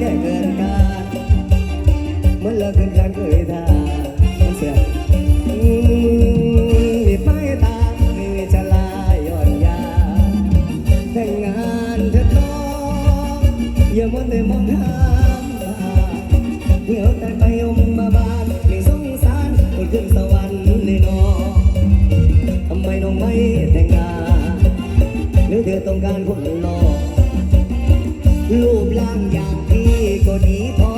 ขึ้นการมันเคยทางเสียอืมมีป้ายตามีชะลาย้อนยาแต่งงานเถิดน้องอย่ามัวแต่มองทางเดี๋ยวแต่ไปยมมาบ้านไม่สงสารคนขึ้นสวรรค์เลยน้องทำไมน้องไม่แต่งงานหรือเธอต้องการคนรอกรูปร่างอย่างพี่ ก็ดีพอ